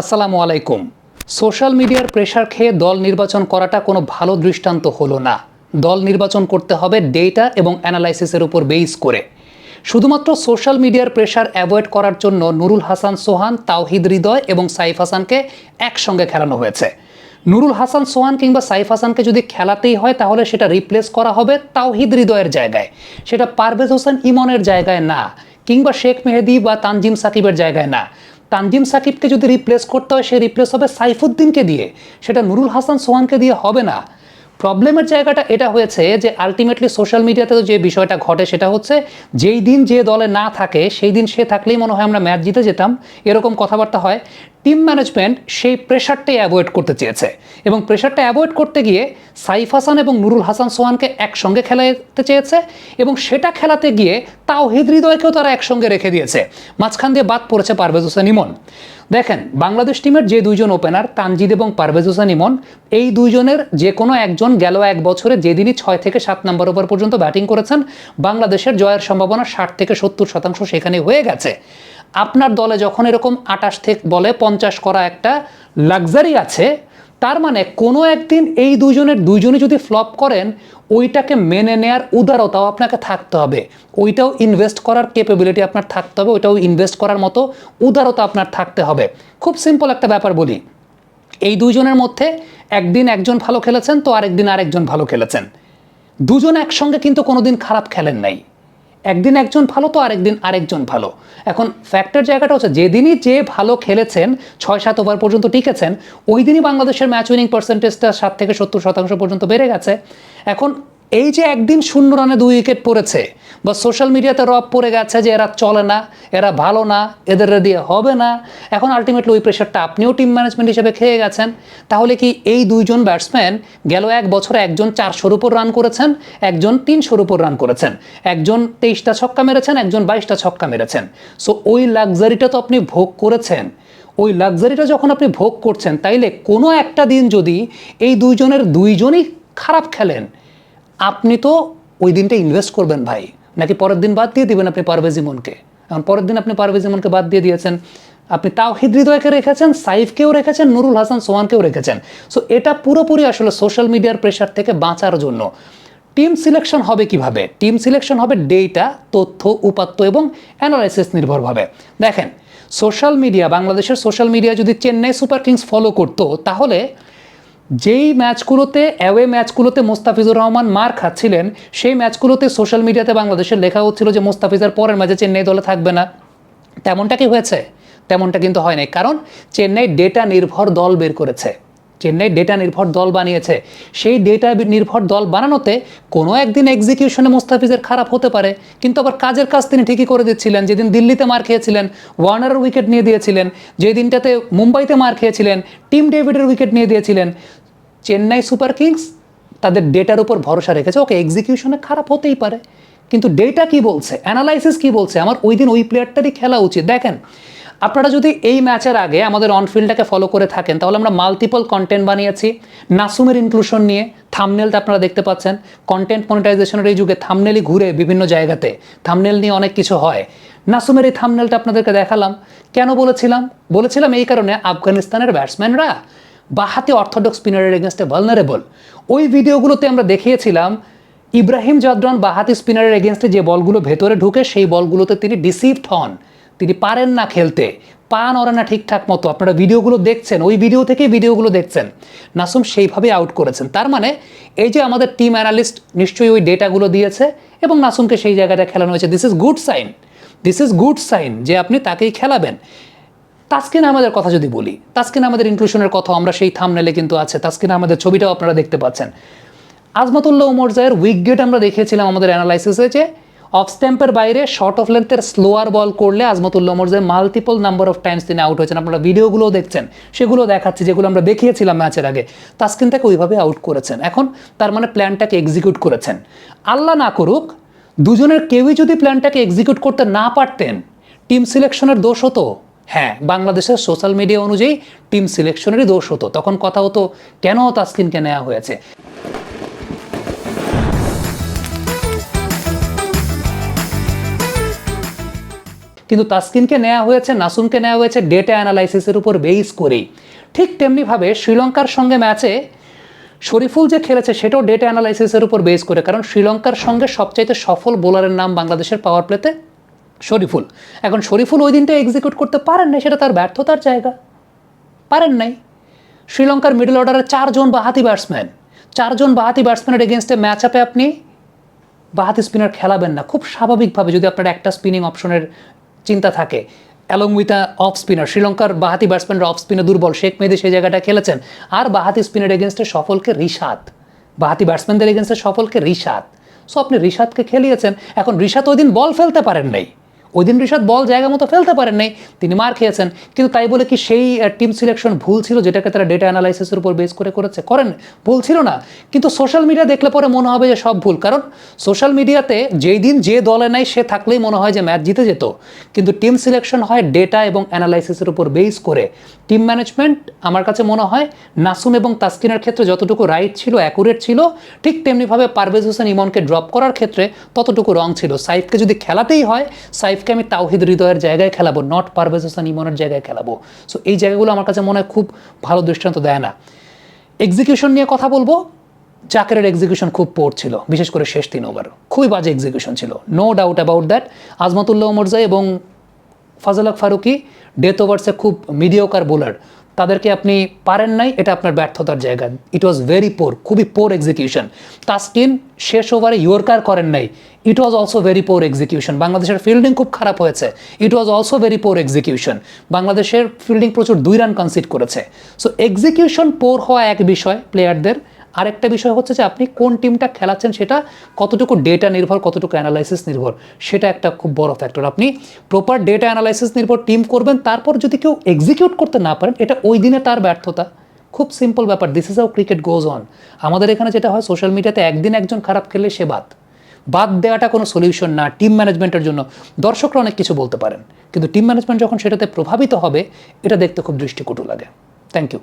আসসালামু আলাইকুম। সোশ্যাল মিডিয়ার প্রেশার খেয়ে দল নির্বাচন করাটা কোনো ভালো দৃষ্টান্ত হলো না। দল নির্বাচন করতে হবে ডেটা এবং অ্যানালাইসিসের উপর বেস করে। শুধুমাত্র সোশ্যাল মিডিয়ার প্রেশার অ্যাভয়েড করার জন্য নুরুল হাসান, সোহান, তাওহিদ হৃদয় এবং সাইফ হাসানকে একসঙ্গে খেলানো হয়েছে। নুরুল হাসান, সোহান কিংবা সাইফ হাসানকে যদি খেলাতেই হয়, তাহলে সেটা রিপ্লেস করা হবে তাওহিদ হৃদয়ের জায়গায়। সেটা পারভেজ হোসেন ইমনের জায়গায় না, কিংবা শেখ মেহেদি বা তানজিম সাকিবের জায়গায় না। তানজিম সাকিবকে যদি রিপ্লেস করতে হয়, সে রিপ্লেস হবে সাইফুদ্দিনকে দিয়ে। সেটা নুরুল হাসান সোহানকে দিয়ে হবে না। প্রবলেমের জায়গাটা এটা হয়েছে যে আলটিমেটলি সোশ্যাল মিডিয়াতে যে বিষয়টা ঘটে সেটা হচ্ছে যেই দিন যে দলে না থাকে, সেই দিন সে থাকলেই মনে হয় আমরা ম্যাচ জিতে যেতাম। এরকম কথাবার্তা হয়। টিম ম্যানেজমেন্ট সেই প্রেশারটাই অ্যাভয়েড করতে চেয়েছে। এবং প্রেশারটা অ্যাভয়েড করতে গিয়ে সাইফ হাসান এবং নুরুল হাসান সোহানকে একসঙ্গে খেলাতে চেয়েছে এবং সেটা খেলাতে গিয়ে তাও হৃদয়কেও তারা একসঙ্গে রেখে দিয়েছে। মাঝখান দিয়ে বাদ পড়েছে পারভেজ হোসেন ইমন। দেখেন, বাংলাদেশ টিমের যে দুইজন ওপেনার তানজিদ এবং পারভেজ হোসেন ইমন, এই দুইজনের যে কোনো একজন গেল এক বছরে যেদিনই ছয় থেকে সাত নম্বর ওভার পর্যন্ত ব্যাটিং করেছেন, বাংলাদেশের জয়ের সম্ভাবনা ষাট থেকে সত্তর শতাংশ সেখানে হয়ে গেছে। আপনার দলে যখন এরকম আটাশ থেকে বলে পঞ্চাশ করা একটা লাক্সারি আছে তার মানে কোনো একদিন এই দুজনের দুইজনই যদি ফ্লপ করেন, ওইটাকে মেনে নেয়ার উদারতাও আপনাকে থাকতে হবে। ওইটাও ইনভেস্ট করার ক্যাপেবিলিটি আপনার থাকতে হবে, ওইটাও ইনভেস্ট করার মতো উদারতা আপনার থাকতে হবে। খুব সিম্পল একটা ব্যাপার বলি। এই দুজনের মধ্যে একদিন একজন ভালো খেলেছেন, তো আরেকদিন আরেকজন ভালো খেলেছেন। দুজন একসঙ্গে কিন্তু কোনোদিন খারাপ খেলেন নাই। একদিন একজন ভালো তো আরেকদিন আরেকজন ভালো। এখন ফ্যাক্টর জায়গাটা হচ্ছে যেদিনই যে ভালো খেলেছেন, ছয় সাত ওভার পর্যন্ত টিকেছেন ওই দিনই বাংলাদেশের ম্যাচ উইনিং পার্সেন্টেজটা সাত থেকে সত্তর শতাংশ পর্যন্ত বেড়ে গেছে। এখন এই যে একদিন শূন্য রানে দুই উইকেট পড়েছে, বা সোশ্যাল মিডিয়াতে রব পড়ে গেছে যে এরা চলে না, এরা ভালো না, এদের দিয়ে হবে না, এখন আলটিমেটলি ওই প্রেশারটা আপনিও টিম ম্যানেজমেন্ট হিসেবে খেয়ে গেছেন, তাহলে কি এই দুইজন ব্যাটসম্যান গেল এক বছরে একজন চারশোর উপর রান করেছেন, একজন তিনশোর উপর রান করেছেন, একজন তেইশটা ছক্কা মেরেছেন, একজন বাইশটা ছক্কা মেরেছেন। সো ওই লাক্সারিটা তো আপনি ভোগ করেছেন। ওই লাক্সারিটা যখন আপনি ভোগ করছেন, তাইলে কোনো একটা দিন যদি এই দুইজনের দুইজনই খারাপ খেলেন আপনি তো ওই দিনটা ইনভেস্ট করবেন ভাই। নাকি পরের দিন বাদ দিয়ে দিবেন আপনি পারভেজ ইমনকে? এখন পরের দিন আপনি পারভেজ ইমনকে বাদ দিয়ে দিয়েছেন। আপনি তাও হৃদয়কে রেখেছেন, সাইফকেও রেখেছেন, নুরুল হাসান সোহানকেও রেখেছেন। সো এটা পুরোপুরি আসলে সোশ্যাল মিডিয়ার প্রেশার থেকে বাঁচার জন্য। টিম সিলেকশন হবে কীভাবে? টিম সিলেকশন হবে ডেটা তথ্য, উপাত্ত এবং অ্যানালাইসিস নির্ভরভাবে। দেখেন সোশ্যাল মিডিয়া বাংলাদেশের সোশ্যাল মিডিয়া যদি চেন্নাই সুপার কিংস ফলো করতো, তাহলে যেই ম্যাচগুলোতে অ্যাওয়ে ম্যাচগুলোতে মোস্তাফিজুর রহমান মার খাচ্ছিলেন, সেই ম্যাচগুলোতে সোশ্যাল মিডিয়াতে বাংলাদেশের লেখা হচ্ছিল যে মোস্তাফিজার পরের ম্যাচে চেন্নাই দলে থাকবে না। তেমনটা কি হয়েছে? তেমনটা কিন্তু হয় নাই। কারণ, চেন্নাই ডেটা নির্ভর দল বের করেছে। চেন্নাই ডেটা নির্ভর দল বানিয়েছে। সেই ডেটা নির্ভর দল বানানোতে কোনো একদিন এক্সিকিউশনে মোস্তাফিজের খারাপ হতে পারে। কিন্তু আবার কাজের কাজ তিনি ঠিকই করে দিচ্ছিলেন। যেদিন দিল্লিতে মার খেয়েছিলেন, ওয়ার্নারের উইকেট নিয়ে দিয়েছিলেন যে দিনটাতে মুম্বাইতে মার খেয়েছিলেন, টিম ডেভিডের উইকেট নিয়ে দিয়েছিলেন। চেন্নাই সুপার কিংস তাদের ডেটার উপর ভরসা রেখেছে। ওকে এক্সিকিউশনে খারাপ হতেই পারে। কিন্তু ডেটা কি বলছে? অ্যানালাইসিস কি বলছে? আমার ওই দিন ওই প্লেয়ারটারই খেলা উচিত। দেখেন আপনারা যদি এই ম্যাচের আগে আমাদের অনফিল্ডটাকে ফলো করে থাকেন, তাহলে আমরা মাল্টিপল কন্টেন্ট বানিয়েছি। নাসুমের ইনক্লুশন নিয়ে থামনেলটা আপনারা দেখতে পাচ্ছেন। কন্টেন্ট মনিটাইজেশনের এই যুগে থামনেলই ঘুরে বিভিন্ন জায়গাতে। থামনেল নিয়ে অনেক কিছু হয়। নাসুমের এই থামনেলটা আপনাদেরকে দেখালাম। কেন বলেছিলাম? বলেছিলাম এই কারণে আফগানিস্তানের ব্যাটসম্যানরা বাহাতি অর্থোডক্স স্পিনারের এগেনস্টে ভালনারেবল ওই ভিডিওগুলোতে আমরা দেখিয়েছিলাম, ইব্রাহিম জাদরান বাহাতি স্পিনারের এগেনস্টে যে বলগুলো ভেতরে ঢুকে, সেই বলগুলোতে তিনি ডিসিভড হন। তিনি পারেন না খেলতে পা নড়ে না ঠিকঠাক মতো। আপনারা ভিডিওগুলো দেখছেন, ওই ভিডিও থেকেই ভিডিওগুলো দেখছেন। নাসুম সেইভাবে আউট করেছেন। তার মানে এই যে আমাদের টিম অ্যানালিস্ট নিশ্চয়ই ওই ডেটাগুলো দিয়েছে এবং নাসুমকে সেই জায়গাটা খেলানো হয়েছে। This is good sign this is good sign যে আপনি তাকেই খেলাবেন। তাসকিন আমাদের কথা যদি বলি, তাসকিন আমাদের ইনক্লুশনের কথা আমরা সেই থামনেলে কিন্তু আছে। তাসকিন আমাদের ছবিটাও আপনারা দেখতে পাচ্ছেন। আজমাতুল্লাহ উমর জায়ের উইকগেট আমরা দেখেছিলাম আমাদের অ্যানালাইসিসে যে অফ স্ট্যাম্পের বাইরে শর্ট অফ লেন্থের স্লোয়ার বল করলে Azmatullah Omarzai multiple number of times তিনি আউট হয়েছেন। আপনারা ভিডিওগুলোও দেখছেন, সেগুলো দেখাচ্ছি, যেগুলো আমরা দেখিয়েছিলাম ম্যাচের আগে। তাসকিন তাকে ওইভাবে আউট করেছেন। এখন তার মানে প্ল্যানটাকে এক্সিকিউট করেছেন। আল্লাহ না করুক, দুজনের কেউই যদি প্ল্যানটাকে এক্সিকিউট করতে না পারতেন টিম সিলেকশনের দোষ হতো? হ্যাঁ বাংলাদেশের সোশ্যাল মিডিয়া অনুযায়ী টিম সিলেকশনেরই দোষ হতো। তখন কথা হতো, কেন তাসকিনকে নেওয়া হয়েছে? কিন্তু তাসকিনকে নেওয়া হয়েছে, নাসুমকে নেওয়া হয়েছে ডেটা অ্যানালাইসিসের উপর বেস করেই। ঠিক তেমনিভাবে শ্রীলঙ্কার সঙ্গে ম্যাচে শরীফুল যে খেলেছে, সেটাও ডেটা অ্যানালাইসিসের উপর বেস করে। কারণ শ্রীলঙ্কার সঙ্গে সবচাইতে সফল বোলারের নাম বাংলাদেশের পাওয়ার প্লেতে শরীফুল। এখন শরীফুল ওই দিনটা এক্সিকিউট করতে পারেন নাই, সেটা তার ব্যর্থতার জায়গা। পারেন নাই। শ্রীলঙ্কার মিডল অর্ডারে চারজন বাহাতি ব্যাটসম্যান চারজন বাহাতি ব্যাটসম্যানের এগেনস্টে ম্যাচ আপে আপনি বাহাতি স্পিনার খেলাবেন না। খুব স্বাভাবিকভাবে যদি আপনার একটা স্পিনিং অপশনের চিন্তা থাকে। Along with a off spinner শ্রীলঙ্কার বাহাতি ব্যাটসম্যানরা অফ স্পিনে দুর্বল। শেখ মেহেদি সেই জায়গাটা খেলেছেন। আর বাহাতি স্পিনের এগেনস্টে সফলকে রিশাদ বাহাতি ব্যাটসম্যানদের এগেনস্টে সফলকে রিশাদ সো আপনি রিশাদকে খেলিয়েছেন। এখন রিশাদ ওই দিন বল ফেলতে পারেন নাই। ওই দিন বল জায়গা মতো ফেলতে পারেন নাই। তিনি মার খেয়েছেন। কিন্তু তাই বলে কি সেই টিম সিলেকশন ভুল ছিল যেটাকে তারা ডেটা অ্যানালাইসিসের উপর বেস করে করেছে? করেন ভুল ছিল না। কিন্তু সোশ্যাল মিডিয়া দেখলে পরে মনে হবে যে সব ভুল। কারণ সোশ্যাল মিডিয়াতে যেই দিন যে দলে নাই, সে থাকলেই মনে হয় যে ম্যাচ জিতে যেত। কিন্তু টিম সিলেকশন হয় ডেটা এবং অ্যানালাইসিসের উপর বেস করে। টিম ম্যানেজমেন্ট আমার কাছে মনে হয়, নাসুম এবং তাসকিনের ক্ষেত্রে যতটুকু রাইট ছিল অ্যাকুরেট ছিল, ঠিক তেমনিভাবে পারভেজ হোসেন ইমনকে ড্রপ করার ক্ষেত্রে ততটুকু রং ছিল। সাইফকে যদি খেলাতেই হয় সাইফকে আমি তাওহিদ হৃদয়ের জায়গায় খেলাবো নট পারভেজ হোসেন ইমনের জায়গায় খেলাবো। সো এই জায়গাগুলো আমার কাছে মনে হয় খুব ভালো দৃষ্টান্ত দেয় না। এক্সিকিউশন নিয়ে কথা বলব। চাকরের এক্সিকিউশন খুব পোর ছিল, বিশেষ করে শেষ তিন ওভার খুবই বাজে এক্সিকিউশন ছিল no doubt about that Azmatullah Omarzai এবং ফাজলাক ফারুকি ডেথ ওভার্সে খুব মিডিওকার বোলার তাদেরকে আপনি পারেন নাই, এটা আপনার ব্যর্থতার জায়গা। ইট ওয়াজ ভেরি পোর খুবই পোর এক্সিকিউশন তাস্কিন শেষ ওভারে ইয়র্কার করেন নাই। It was also very poor execution বাংলাদেশের ফিল্ডিং খুব খারাপ হয়েছে। It was also very poor execution বাংলাদেশের ফিল্ডিং প্রচুর দুই রান কনসিড করেছে। সো এক্সিকিউশন পোর হওয়া এক বিষয় প্লেয়ারদের আরেকটা বিষয় হচ্ছে যে আপনি কোন টিমটা খেলাচ্ছেন সেটা কতটুকু ডেটা নির্ভর, কতটুকু অ্যানালাইসিস নির্ভর, সেটা একটা খুব বড় ফ্যাক্টর আপনি প্রপার ডেটা অ্যানালাইসিস নির্ভর টিম করবেন, তারপর যদি কেউ এক্সিকিউট করতে না পারেন, এটা ওই দিনে তার ব্যর্থতা। খুব সিম্পল ব্যাপার this is how cricket goes on আমাদের এখানে যেটা হয় সোশ্যাল মিডিয়াতে একদিন একজন খারাপ খেললে সে বাদ। বাদ দেওয়াটা কোনো সলিউশন না টিম ম্যানেজমেন্টের জন্য। দর্শকরা অনেক কিছু বলতে পারেন, কিন্তু টিম ম্যানেজমেন্ট যখন সেটাতে প্রভাবিত হবে, এটা দেখতে খুব দৃষ্টিকটু লাগে। Thank you